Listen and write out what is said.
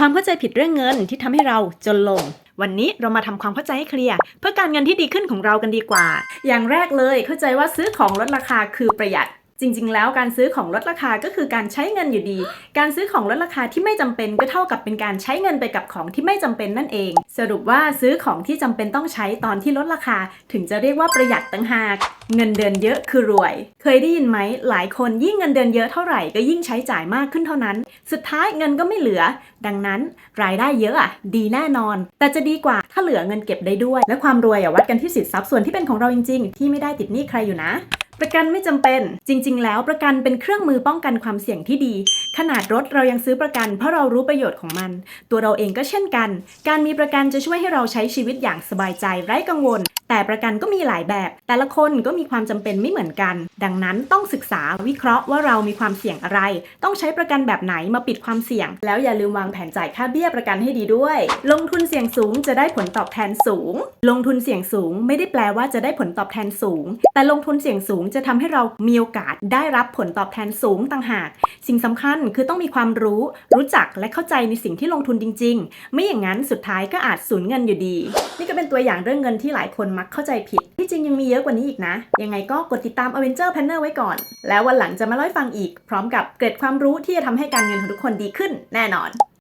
ความเข้าใจผิดเรื่องเงินที่ทำให้เราจนลง วันนี้เรามาทำความเข้าใจให้เคลียร์เพื่อการเงินที่ดีขึ้นของเรากันดีกว่า อย่างแรกเลยเข้าใจว่าซื้อของลดราคาคือประหยัด จริง ๆ แล้วการซื้อของลดราคาก็คือการใช้เงินอยู่ดี การซื้อของลดราคาที่ไม่จำเป็นก็เท่ากับเป็นการใช้เงินไปกับของที่ไม่จำเป็นนั่นเอง สรุปว่าซื้อของที่จำเป็นต้องใช้ตอนที่ลดราคา ถึงจะเรียกว่าประหยัดตั้งหาก เงินเดือนเยอะคือรวย เคยได้ยินไหมหลายคนยิ่งเงินเดือนเยอะเท่าไหร่ก็ยิ่งใช้จ่ายมากขึ้นเท่านั้น สุดท้ายเงินก็ไม่เหลือ ดังนั้นรายได้เยอะอะดีแน่นอน แต่จะดีกว่าถ้าเหลือเงินเก็บได้ด้วย และความรวยอะวัดกันที่สินทรัพย์ส่วนที่เป็นของเราจริง ๆ ที่ไม่ได้ติดหนี้ใครอยู่นะ ประกันไม่จำเป็น จริง ๆ แล้วประกันเป็นเครื่องมือป้องกันความเสี่ยงที่ดี ขนาดรถเรายังซื้อประกันเพราะเรารู้ประโยชน์ของมัน ตัวเราเองก็เช่นกัน การมีประกันจะช่วยให้เราใช้ชีวิตอย่างสบายใจไร้กังวล แต่ประกันก็มีหลายแบบ แต่ละคนก็มีความจำเป็นไม่เหมือนกัน ดังนั้นต้องศึกษาวิเคราะห์ว่าเรามีความเสี่ยงอะไร ต้องใช้ประกันแบบไหนมาปิดความเสี่ยง แล้วอย่าลืมวางแผนจ่ายค่าเบี้ยประกันให้ดีด้วย ลงทุนเสี่ยงสูงจะได้ผลตอบแทนสูง ลงทุนเสี่ยงสูงไม่ได้แปลว่าจะได้ผลตอบแทนสูง แต่ลงทุนเสี่ยงสูงจะทำให้เรามีโอกาสได้รับผลตอบแทนสูงต่างหาก สิ่งสำคัญคือต้องมีความรู้ รู้จักและเข้าใจในสิ่งที่ลงทุนจริง ๆ ไม่อย่างนั้นสุดท้ายก็อาจสูญเงินอยู่ดี นี่ก็เป็นตัวอย่างเรื่องเงินที่หลายคนมักเข้าใจผิด ที่จริงยังมีเยอะกว่านี้อีกนะ ยังไงก็กดติดตาม Avenger Planner ไว้ก่อน แล้ววันหลังจะมาเล่าให้ฟังอีก พร้อมกับเกร็ดความรู้ที่จะทำให้การเงินของทุกคนดีขึ้นแน่นอน